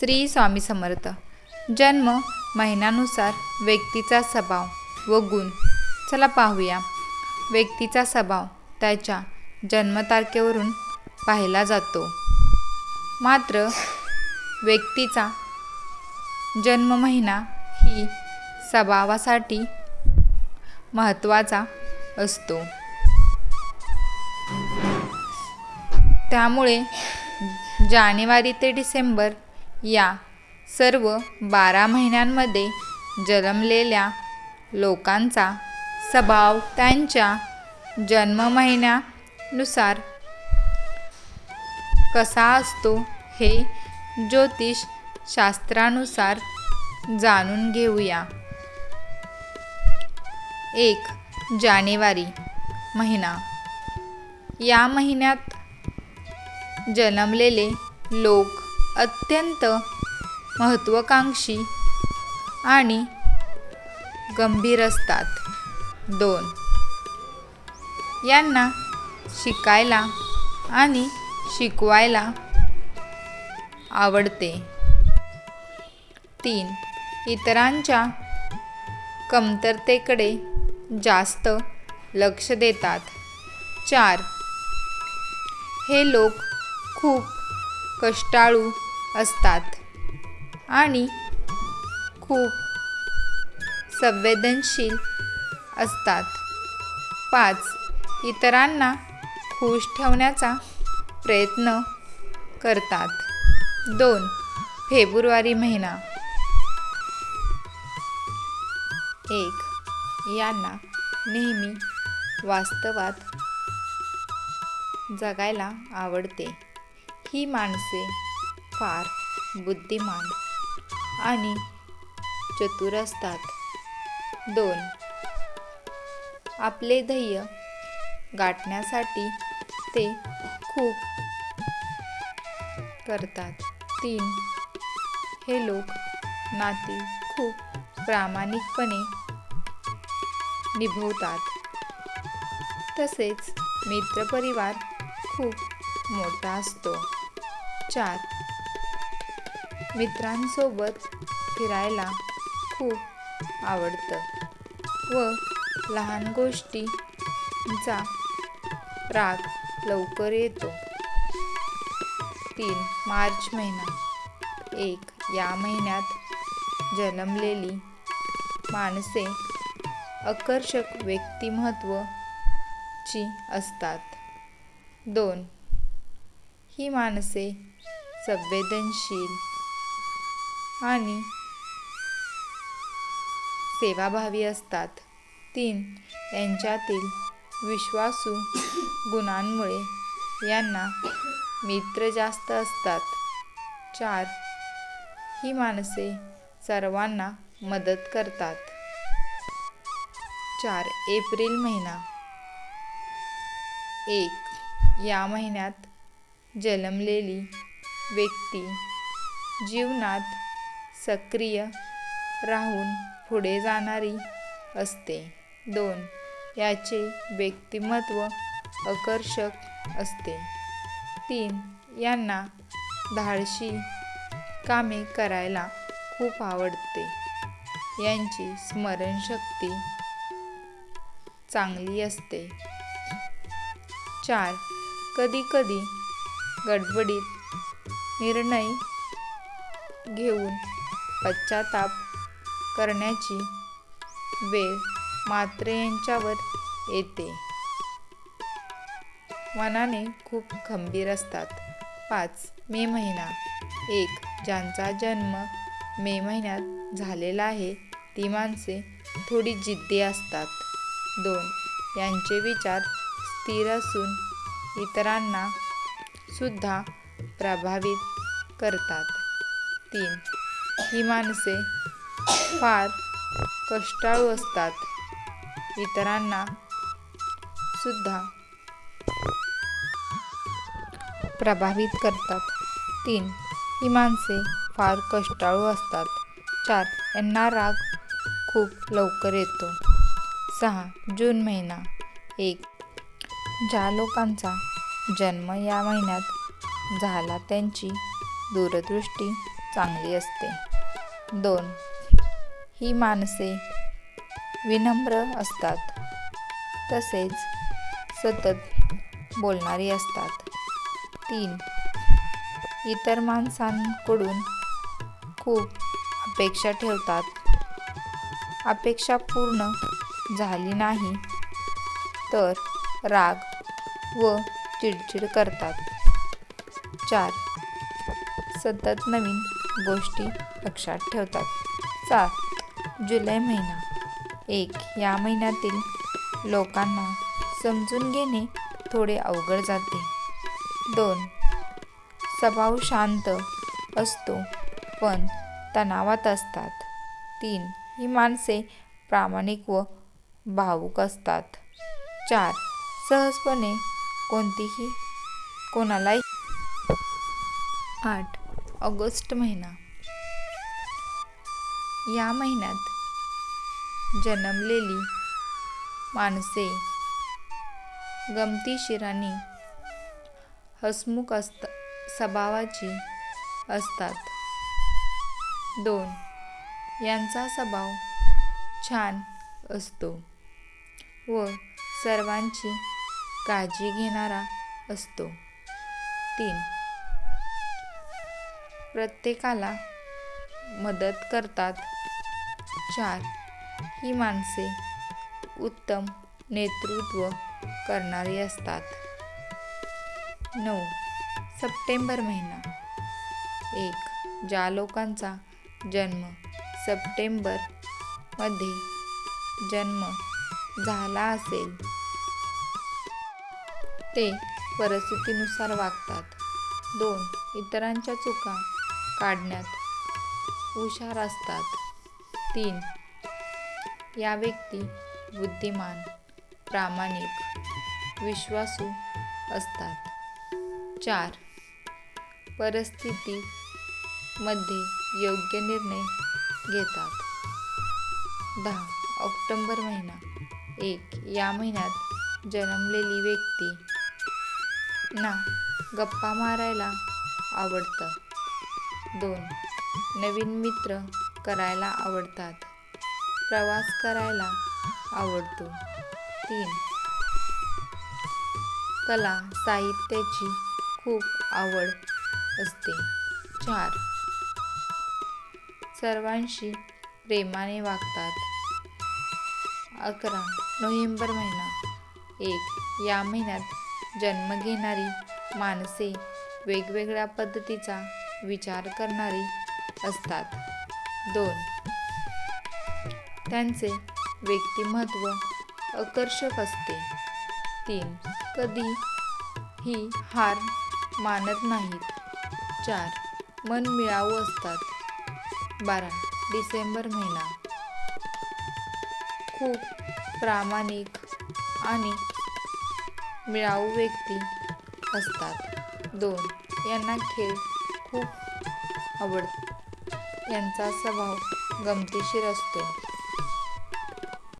श्री स्वामी समर्थ. जन्म महिन्यानुसार व्यक्तीचा स्वभाव व गुण. चला पाहूया. व्यक्तीचा स्वभाव त्याच्या जन्मतारखेवरून पाहिला जातो. मात्र व्यक्तीचा जन्म महिना ही स्वभावासाठी महत्त्वाचा असतो. त्यामुळे जानेवारी ते डिसेंबर या सर्व बारा महिन्यांमध्ये जन्मलेल्या लोकांचा स्वभाव त्यांच्या जन्म महिन्यानुसार कसा असतो हे ज्योतिष शास्त्रानुसार जाणून घेऊया. एक जानेवारी महिना. या महिन्यात जन्मलेले लोक अत्यंत महत्त्वाकांक्षी आणि गंभीर असतात. दोन. यांना शिकायला आणि शिकवायला आवडते. तीन. इतरांच्या कमतरतेकडे जास्त लक्ष देतात. चार. हे लोक खूप कष्टाळू असतात. आणि खूप संवेदनशील असतात. पाच इतरांना खुश ठेवण्याचा प्रयत्न करतात. दोन फेब्रुवारी महिना. एक यांना नेहमी वास्तवात जगायला आवडते. ही माणसे फार बुद्धिमान आणि चतुर असतात. दोन. आपले ध्येय गाठण्यासाठी ते खूप करतात. तीन. हे लोक नाती खूप प्रामाणिकपणे निभवतात. तसेच मित्रपरिवार खूप मोठा असतो. चार. मित्रांसोबत फिरायला खूप आवडतं व लहान गोष्टींचा राग लवकर येतो. तीन मार्च महिना. एक या महिन्यात जन्मलेली माणसे आकर्षक व्यक्तिमत्वाची असतात. दोन ही माणसे संवेदनशील आणि सेवाभावी असतात. तीन यांच्यातील विश्वासू गुणांमुळे यांना मित्र जास्त असतात. चार ही माणसे सर्वांना मदत करतात. चार एप्रिल महिना. एक या महिन्यात जन्मलेली व्यक्ती जीवनात सक्रिय राहून पुढे जाणारी असते. दोन याचे व्यक्तिमत्व आकर्षक असते. तीन यांना धाडशी कामे करायला खूप आवडते. यांची स्मरणशक्ती चांगली असते. चार कधीकधी गडबडीत निर्णय घेऊन पश्चाताप करण्याची वेळ मात्रे यांच्यावर येते. मनाने खूप खंबीर असतात. पाच मे महिना. एक ज्यांचा जन्म मे महिन्यात झालेला आहे ती माणसे थोडी जिद्दी असतात. दोन यांचे विचार स्थिर असून इतरांना सुद्धा प्रभावित करतात. तीन ही माणसे फार कष्टाळू असतात. इतरांना सुद्धा प्रभावित करतात. तीन ही माणसे फार कष्टाळू असतात. चार यांना राग खूप लवकर येतो. सहा जून महिना. एक ज्या लोकांचा जन्म या महिन्यात झाला त्यांची दूरदृष्टी चांगली असते. दोन. ही माणसे विनम्र असतात. तसेच सतत बोलणारी असतात. तीन. इतर माणसांकडून खूप अपेक्षा ठेवतात. अपेक्षा पूर्ण झाली नाही तर राग व चिडचिड करतात. चार. सतत नवीन गोष्टी लक्षात ठेवतात. सात जुलै महिना. एक या महिन्यातील लोकांना समजून घेणे थोडे अवघड जाते. दोन स्वभाव शांत असतो पण तणावात असतात. तीन ही माणसे प्रामाणिक व भावूक असतात. चार सहजपणे कोणतीही कोणालाही. आठ ऑगस्ट महिना. या महिन्यात जन्मलेली माणसे गमतीशीर आणि हसमुख असत स्वभावाची असतात. दोन यांचा स्वभाव छान असतो व सर्वांची काळजी घेणारा असतो. तीन प्रत्येकाला मदत करतात. चार. ही माणसे उत्तम नेतृत्व करणारी असतात. नऊ. सप्टेंबर महिना. एक. ज्या लोकांचा जन्म सप्टेंबरमध्ये जन्म झाला असेल ते परिस्थितीनुसार वागतात. दोन. इतरांच्या चुका काढण्यात हुशार असतात. तीन. या व्यक्ती बुद्धिमान प्रामाणिक विश्वासू असतात. चार. परिस्थितीमध्ये योग्य निर्णय घेतात. दहा. ऑक्टोंबर महिना. एक. या महिन्यात जन्मलेली व्यक्ती ना गप्पा मारायला आवडतं. दोन नवीन मित्र करायला आवडतात. प्रवास करायला आवडतो. तीन कला साहित्याची खूप आवड असते. चार सर्वांशी प्रेमाने वागतात. अकरा नोव्हेंबर महिना. एक या महिन्यात जन्म घेणारी माणसे वेगवेगळ्या पद्धतीचा विचार करणारी असतात. दोन. त्यांचे व्यक्तिमत्व आकर्षक असते. तीन. कधी ही हार मानत नाहीत. चार. मन मिळावू असतात. बारा. डिसेंबर महिना. खूप प्रामाणिक आणि मिळावू व्यक्ती असतात. दोन. यांना खेळ खूप आवडतो. यांचा स्वभाव गमतीशीर असतो.